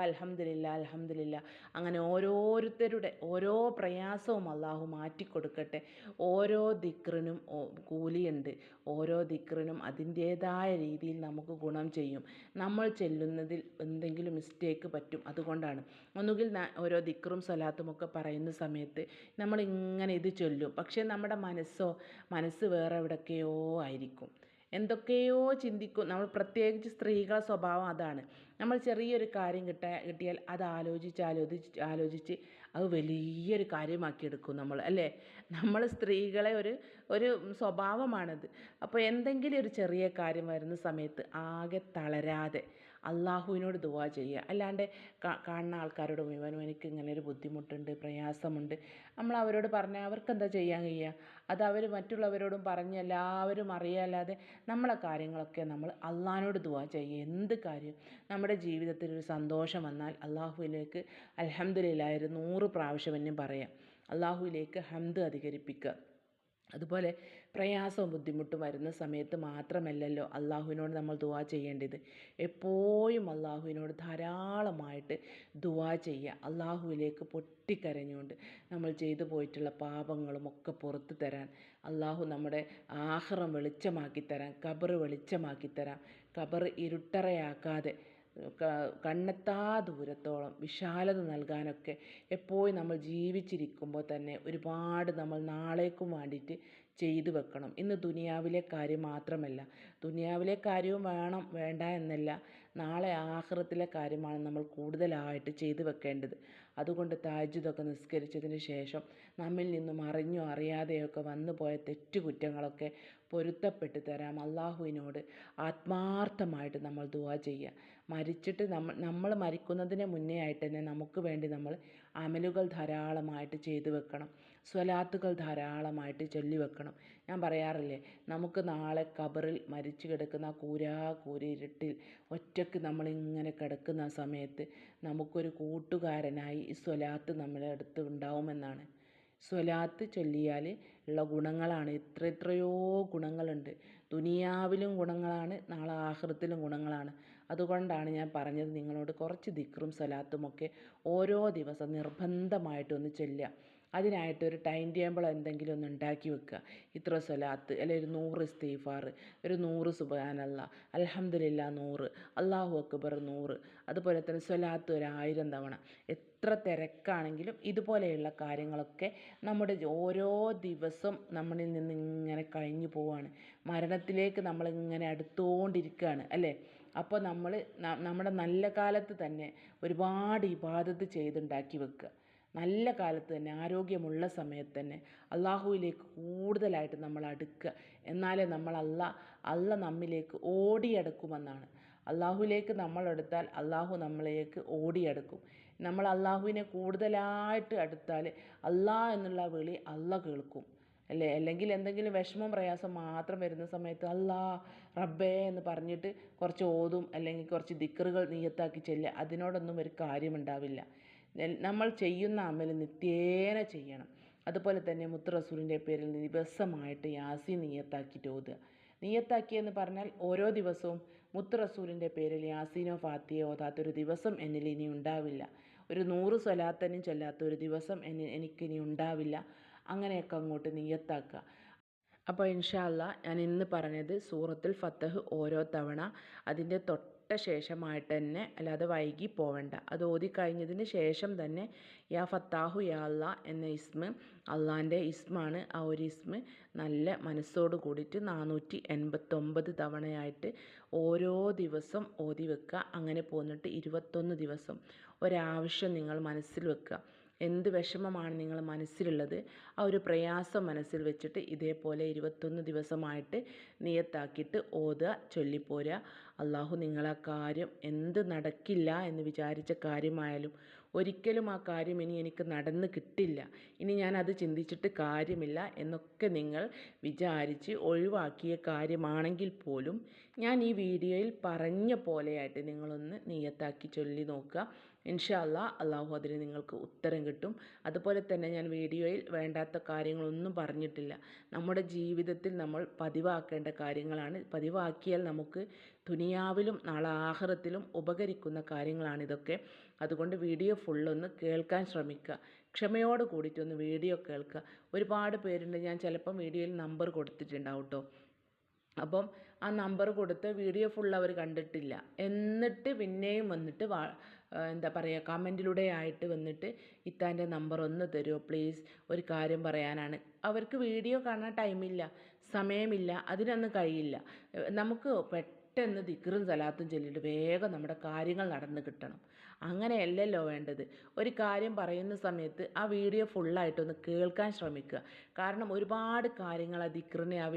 അൽഹംദുലില്ല അൽഹംദുലില്ലാ. അങ്ങനെ ഓരോരുത്തരുടെ ഓരോ പ്രയാസവും അള്ളാഹു മാറ്റിക്കൊടുക്കട്ടെ. ഓരോ ദിക്റിനും കൂലിയുണ്ട്. ഓരോ ദിക്റിനും അതിന്റേതായ രീതിയിൽ നമുക്ക് ഗുണം ചെയ്യും. നമ്മൾ ചെല്ലുന്നതിൽ എന്തെങ്കിലും മിസ്റ്റേക്ക് പറ്റും അതുകൊണ്ടാണ്. ഒന്നുകിൽ ഓരോ ദിക്റും സ്വലാത്തും ഒക്കെ പറയുന്ന സമയത്ത് നമ്മൾ ഇങ്ങനെ ഇത് ചൊല്ലും. പക്ഷേ നമ്മുടെ മനസ്സോ മനസ്സ് വേറെ എവിടെയൊക്കെയോ ആയിരിക്കും. എന്തൊക്കെയോ ചിന്തിക്കും. നമ്മൾ പ്രത്യേകിച്ച് സ്ത്രീകളുടെ സ്വഭാവം അതാണ്. നമ്മൾ ചെറിയൊരു കാര്യം കിട്ടാ കിട്ടിയാൽ അത് ആലോചിച്ച് ആലോചിച്ച് ആലോചിച്ച് അത് വലിയൊരു കാര്യമാക്കി എടുക്കും നമ്മൾ അല്ലേ? നമ്മൾ സ്ത്രീകളെ ഒരു ഒരു സ്വഭാവമാണത്. അപ്പോൾ എന്തെങ്കിലും ഒരു ചെറിയ കാര്യം വരുന്ന സമയത്ത് ആകെ തളരാതെ അള്ളാഹുവിനോട് ദുവാ ചെയ്യുക. അല്ലാണ്ട് കാണുന്ന ആൾക്കാരോട് മുഴുവനും എനിക്ക് ഇങ്ങനെ ഒരു ബുദ്ധിമുട്ടുണ്ട് പ്രയാസമുണ്ട്. നമ്മൾ അവരോട് പറഞ്ഞാൽ അവർക്ക് എന്താ ചെയ്യാൻ കഴിയുക? അത് അവർ മറ്റുള്ളവരോടും പറഞ്ഞ് എല്ലാവരും അറിയാല്ലാതെ നമ്മളെ കാര്യങ്ങളൊക്കെ നമ്മൾ അള്ളാഹിനോട് ദുവാ ചെയ്യുക. എന്ത് കാര്യം? നമ്മുടെ ജീവിതത്തിൽ ഒരു സന്തോഷം വന്നാൽ അള്ളാഹുവിലേക്ക് അലഹമ്മദില്ല ഒരു നൂറ് പ്രാവശ്യം എന്നെ പറയാം. അള്ളാഹുവിലേക്ക് ഹംദ് അധികരിപ്പിക്കുക. അതുപോലെ പ്രയാസവും ബുദ്ധിമുട്ടും വരുന്ന സമയത്ത് മാത്രമല്ലല്ലോ അള്ളാഹുവിനോട് നമ്മൾ ദുവാ ചെയ്യേണ്ടത്. എപ്പോഴും അള്ളാഹുവിനോട് ധാരാളമായിട്ട് ദുവാ ചെയ്യുക. അള്ളാഹുവിലേക്ക് പൊട്ടിക്കരഞ്ഞുകൊണ്ട് നമ്മൾ ചെയ്തു പോയിട്ടുള്ള പാപങ്ങളും ഒക്കെ പുറത്തു തരാൻ അള്ളാഹു നമ്മുടെ ആഹ്റം വെളിച്ചമാക്കി തരാൻ ഖബർ വെളിച്ചമാക്കി തരാം ഖബർ ഇരുട്ടറയാക്കാതെ കണ്ണെത്താ ദൂരത്തോളം വിശാലത നൽകാനൊക്കെ എപ്പോഴും നമ്മൾ ജീവിച്ചിരിക്കുമ്പോൾ തന്നെ ഒരുപാട് നമ്മൾ നാളേക്കും വേണ്ടിയിട്ട് ചെയ്തു വെക്കണം. ഇന്ന് ദുനിയാവിലെ കാര്യം മാത്രമല്ല. ദുനിയാവിലെ കാര്യവും വേണം വേണ്ട എന്നല്ല. നാളെ ആഖിറത്തിലെ കാര്യമാണ് നമ്മൾ കൂടുതലായിട്ട് ചെയ്തു വെക്കേണ്ടത്. അതുകൊണ്ട് താജ്യതൊക്കെ നിസ്കരിച്ചതിന് ശേഷം നമ്മിൽ നിന്നും അറിഞ്ഞോ അറിയാതെയൊക്കെ വന്നു പോയ തെറ്റുകുറ്റങ്ങളൊക്കെ പൊരുത്തപ്പെട്ട് തരാം. അള്ളാഹുവിനോട് ആത്മാർത്ഥമായിട്ട് നമ്മൾ ദുവാ ചെയ്യുക. മരിച്ചിട്ട് നമ്മൾ നമ്മൾ മരിക്കുന്നതിന് മുന്നേ ആയിട്ട് തന്നെ നമുക്ക് വേണ്ടി നമ്മൾ അമലുകൾ ധാരാളമായിട്ട് ചെയ്തു വെക്കണം. സ്വലാത്തുകൾ ധാരാളമായിട്ട് ചൊല്ലി വെക്കണം. ഞാൻ പറയാറില്ലേ നമുക്ക് നാളെ ഖബറിൽ മരിച്ചു കിടക്കുന്ന കൂരാ കൂരി ഇരുട്ടിൽ ഒറ്റയ്ക്ക് നമ്മളിങ്ങനെ കിടക്കുന്ന സമയത്ത് നമുക്കൊരു കൂട്ടുകാരനായി ഈ സ്വലാത്ത് നമ്മളെ അടുത്ത് ഉണ്ടാവുമെന്നാണ്. സ്വലാത്ത് ചൊല്ലിയാൽ ഉള്ള ഗുണങ്ങളാണ് എത്ര എത്രയോ ഗുണങ്ങളുണ്ട്. ദുനിയാവിലും ഗുണങ്ങളാണ് നാളെ ആഖിറത്തിലും ഗുണങ്ങളാണ്. അതുകൊണ്ടാണ് ഞാൻ പറഞ്ഞത് നിങ്ങളോട് കുറച്ച് ദിക്റും സ്വലാത്തുമൊക്കെ ഓരോ ദിവസം നിർബന്ധമായിട്ടൊന്ന് ചൊല്ലുക. അതിനായിട്ടൊരു ടൈം ടേബിൾ എന്തെങ്കിലും ഒന്ന് ഉണ്ടാക്കി വെക്കുക. ഇത്ര സ്വലാത്ത് അല്ലെങ്കിൽ ഒരു നൂറ് ഇസ്തിഗ്ഫാർ ഒരു നൂറ് സുബാനല്ല അൽഹംദുലില്ലാ നൂറ് അല്ലാഹു അക്ബർ നൂറ് അതുപോലെ തന്നെ സ്വലാത്ത് ഒരു ആയിരം തവണ. എത്ര തിരക്കാണെങ്കിലും ഇതുപോലെയുള്ള കാര്യങ്ങളൊക്കെ നമ്മുടെ ഓരോ ദിവസം നമ്മളിൽ നിന്ന് ഇങ്ങനെ കഴിഞ്ഞു പോവാണ്. മരണത്തിലേക്ക് നമ്മളിങ്ങനെ അടുത്തുകൊണ്ടിരിക്കുകയാണ് അല്ലേ? അപ്പോൾ നമ്മൾ നമ്മുടെ നല്ല കാലത്ത് തന്നെ ഒരുപാട് ഇബാദത്ത് ചെയ്തുണ്ടാക്കി വെക്കുക. നല്ല കാലത്ത് തന്നെ ആരോഗ്യമുള്ള സമയത്ത് തന്നെ അള്ളാഹുവിലേക്ക് കൂടുതലായിട്ട് നമ്മൾ അടുക്കുക. എന്നാലേ നമ്മൾ അല്ല അല്ല നമ്മിലേക്ക് ഓടിയടുക്കുമെന്നാണ്. അള്ളാഹുവിലേക്ക് നമ്മൾ അടുത്താൽ അള്ളാഹു നമ്മളിലേക്ക് ഓടിയടുക്കും. നമ്മൾ അള്ളാഹുവിനെ കൂടുതലായിട്ട് അടുത്താൽ അള്ളാഹ് എന്നുള്ള വിളി അല്ല കേൾക്കും. അല്ലേ? അല്ലെങ്കിൽ എന്തെങ്കിലും വിഷമം പ്രയാസം മാത്രം വരുന്ന സമയത്ത് അല്ലാ റബ്ബേ എന്ന് പറഞ്ഞിട്ട് കുറച്ച് ഓതും അല്ലെങ്കിൽ കുറച്ച് ദിക്കറുകൾ നീയത്താക്കി ചെല്ലുക. അതിനോടൊന്നും ഒരു കാര്യമുണ്ടാവില്ല. നമ്മൾ ചെയ്യുന്ന അമൽ നിത്യേന ചെയ്യണം. അതുപോലെ തന്നെ മുത്ത് റസൂലിന്റെ പേരിൽ ദിവസമായിട്ട് യാസീൻ നീയത്താക്കിയിട്ട് ഓതുക. നീയത്താക്കിയെന്ന് പറഞ്ഞാൽ ഓരോ ദിവസവും മുത്ത് റസൂലിന്റെ പേരിൽ യാസീനോ ഫാത്തിയോ ഓതാത്തൊരു ദിവസം എന്നിൽ ഇനി ഉണ്ടാവില്ല. ഒരു നൂറ് സ്വലാത്തനും ചൊല്ലാത്ത ഒരു ദിവസം എനി എനിക്കിനി ഉണ്ടാവില്ല. അങ്ങനെയൊക്കെ അങ്ങോട്ട് നീയത്താക്കുക. അപ്പോൾ ഇൻഷാ അള്ളാ ഞാൻ ഇന്ന് പറഞ്ഞത് സൂറത്തുൽ ഫത്തഹ് ഓരോ തവണ അതിന്റെ തൊട്ട ശേഷമായിട്ട് തന്നെ അല്ലാതെ വൈകി പോവണ്ട. അത് ഓതി കഴിഞ്ഞതിന് ശേഷം തന്നെ യാ ഫത്താഹു യാ അല്ലാ എന്ന ഇസ്മ് അള്ളാന്റെ ഇസ്മാണ് ആ ഒരു ഇസ്മ് നല്ല മനസ്സോട് കൂടിയിട്ട് നാനൂറ്റി എൺപത്തൊമ്പത് തവണയായിട്ട് ഓരോ ദിവസം ഓതി വെക്കുക അങ്ങനെ പോന്നിട്ട് ഇരുപത്തൊന്ന് ദിവസം ഒരാവശ്യം നിങ്ങൾ മനസ്സിൽ വെക്കുക എന്ത് വിഷമമാണ് നിങ്ങൾ മനസ്സിലുള്ളത്? ആ ഒരു പ്രയാസം മനസ്സിൽ വെച്ചിട്ട് ഇതേപോലെ ഇരുപത്തൊന്ന് ദിവസമായിട്ട് നിയത്താക്കിയിട്ട് ഓതുക ചൊല്ലിപ്പോരുക. അള്ളാഹു നിങ്ങളെ കാര്യം എന്ത് നടക്കില്ല എന്ന് വിചാരിച്ച കാര്യമായാലും ഒരിക്കലും ആ കാര്യം ഇനി എനിക്ക് നടന്ന് കിട്ടില്ല. ഇനി ഞാൻ അത് ചിന്തിച്ചിട്ട് കാര്യമില്ല എന്നൊക്കെ നിങ്ങൾ വിചാരിച്ച് ഒഴിവാക്കിയ കാര്യമാണെങ്കിൽ പോലും ഞാൻ ഈ വീഡിയോയിൽ പറഞ്ഞ പോലെയായിട്ട് നിങ്ങളൊന്ന് നിയത്താക്കി ചൊല്ലി നോക്കുക. ഇൻഷാ അല്ല അള്ളാഹു അതിന് നിങ്ങൾക്ക് ഉത്തരം കിട്ടും. അതുപോലെ തന്നെ ഞാൻ വീഡിയോയിൽ വേണ്ടാത്ത കാര്യങ്ങളൊന്നും പറഞ്ഞിട്ടില്ല. നമ്മുടെ ജീവിതത്തിൽ നമ്മൾ പതിവാക്കേണ്ട കാര്യങ്ങളാണ്. പതിവാക്കിയാൽ നമുക്ക് ദുനിയാവിലും നാളെ ആഹ്റത്തിലും ഉപകരിക്കുന്ന കാര്യങ്ങളാണിതൊക്കെ അതുകൊണ്ട് വീഡിയോ ഫുള്ളൊന്ന് കേൾക്കാൻ ശ്രമിക്കുക. ക്ഷമയോട് കൂടിയിട്ടൊന്ന് വീഡിയോ കേൾക്കുക. ഒരുപാട് പേരുണ്ട്. ഞാൻ ചിലപ്പം വീഡിയോയിൽ നമ്പർ കൊടുത്തിട്ടുണ്ടാവും കേട്ടോ. അപ്പം ആ നമ്പർ കൊടുത്ത് വീഡിയോ ഫുൾ അവർ കണ്ടിട്ടില്ല. എന്നിട്ട് പിന്നെയും വന്നിട്ട് വാ എന്താ പറയുക കമന്റിലൂടെ ആയിട്ട് വന്നിട്ട് ഇത്താന്റെ നമ്പർ ഒന്ന് തരുമോ? പ്ലീസ് ഒരു കാര്യം പറയാനാണ്. അവർക്ക് വീഡിയോ കാണാൻ ടൈമില്ല സമയമില്ല അതിനൊന്നും കഴിയില്ല. നമുക്ക് പെട്ടെന്ന് ദിക്റും സലാത്തും ചൊല്ലിയിട്ട് വേഗം നമ്മുടെ കാര്യങ്ങൾ നടന്ന് കിട്ടണം. അങ്ങനെയല്ലല്ലോ വേണ്ടത്. ഒരു കാര്യം പറയുന്ന സമയത്ത് ആ വീഡിയോ ഫുള്ളായിട്ടൊന്ന് കേൾക്കാൻ ശ്രമിക്കുക. കാരണം ഒരുപാട് കാര്യങ്ങൾ ആ ദിക്റിനെ ആ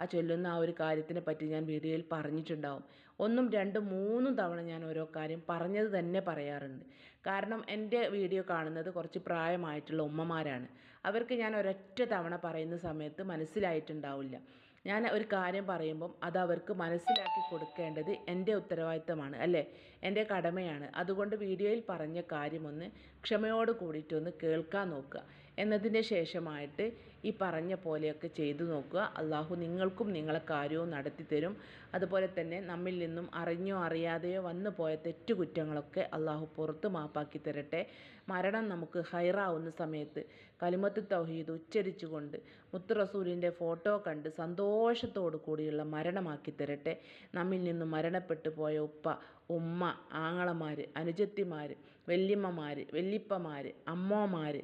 ആ ചൊല്ലുന്ന ആ ഒരു കാര്യത്തിനെ പറ്റി ഞാൻ വീഡിയോയിൽ പറഞ്ഞിട്ടുണ്ടാവും. ഒന്നും രണ്ടും മൂന്നും തവണ ഞാൻ ഓരോ കാര്യം പറഞ്ഞത് തന്നെ പറയാറുണ്ട്. കാരണം എന്റെ വീഡിയോ കാണുന്നത് കുറച്ച് പ്രായമായിട്ടുള്ള ഉമ്മമാരാണ്. അവർക്ക് ഞാൻ ഒരൊറ്റ തവണ പറയുന്ന സമയത്ത് മനസ്സിലായിട്ടുണ്ടാവില്ല. ഞാൻ ഒരു കാര്യം പറയുമ്പം അത് അവർക്ക് മനസ്സിലാക്കി കൊടുക്കേണ്ടത് എന്റെ ഉത്തരവാദിത്തമാണ് അല്ലേ? എന്റെ കടമയാണ്. അതുകൊണ്ട് വീഡിയോയിൽ പറഞ്ഞ കാര്യമൊന്ന് ക്ഷമയോട് കൂടിയിട്ടൊന്ന് കേൾക്കാൻ നോക്കുക. എന്നതിന്റെ ശേഷമായിട്ട് ഈ പറഞ്ഞ പോലെയൊക്കെ ചെയ്തു നോക്കുക. അള്ളാഹു നിങ്ങൾക്കും നിങ്ങളെ കാര്യവും നടത്തി തരും. അതുപോലെ തന്നെ നമ്മിൽ നിന്നും അറിഞ്ഞോ അറിയാതെയോ വന്നു പോയ തെറ്റുകുറ്റങ്ങളൊക്കെ അള്ളാഹു പുറത്ത് മാപ്പാക്കി തരട്ടെ. മരണം നമുക്ക് ഹൈറാവുന്ന സമയത്ത് കലിമത്ത് തൗഹീദ് ഉച്ചരിച്ചുകൊണ്ട് മുത്ത് റസൂലിന്റെ ഫോട്ടോ കണ്ട് സന്തോഷത്തോടു കൂടിയുള്ള മരണമാക്കി തരട്ടെ. നമ്മിൽ നിന്നും മരണപ്പെട്ടു പോയ ഉപ്പ ഉമ്മ ആങ്ങളമാർ അനുജത്തിമാർ വല്യമ്മമാർ വല്യപ്പമാർ അമ്മോമാർ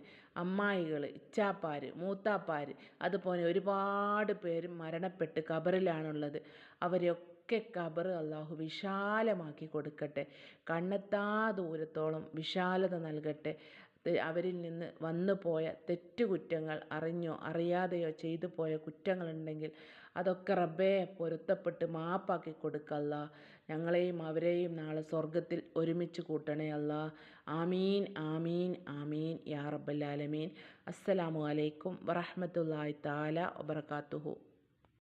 അമ്മായികൾ ഇച്ചാപ്പാർ മൂത്താപ്പാർ അതുപോലെ ഒരുപാട് പേര് മരണപ്പെട്ട് കബറിലാണുള്ളത് അവരെയൊക്കെ കബറ് അള്ളാഹു വിശാലമാക്കി കൊടുക്കട്ടെ. കണ്ണെത്താ ദൂരത്തോളം വിശാലത നൽകട്ടെ. അവരിൽ നിന്ന് വന്നു പോയ തെറ്റുകുറ്റങ്ങൾ അറിഞ്ഞോ അറിയാതെയോ ചെയ്തു പോയ കുറ്റങ്ങളുണ്ടെങ്കിൽ അതൊക്കെ റബ്ബേ പൊരുത്തപ്പെട്ട് മാപ്പാക്കി കൊടുക്കല്ല ഞങ്ങളെയും അവരെയും നാളെ സ്വർഗത്തിൽ ഒരുമിച്ച് കൂട്ടണേ അല്ല. ആമീൻ ആമീൻ ആമീൻ. യാ റബ്ബല്ലാലമീൻ അസ്സലാമു അലൈക്കും വറഹമത്തല്ലാഹി താല വബർക്കാത്തുഹു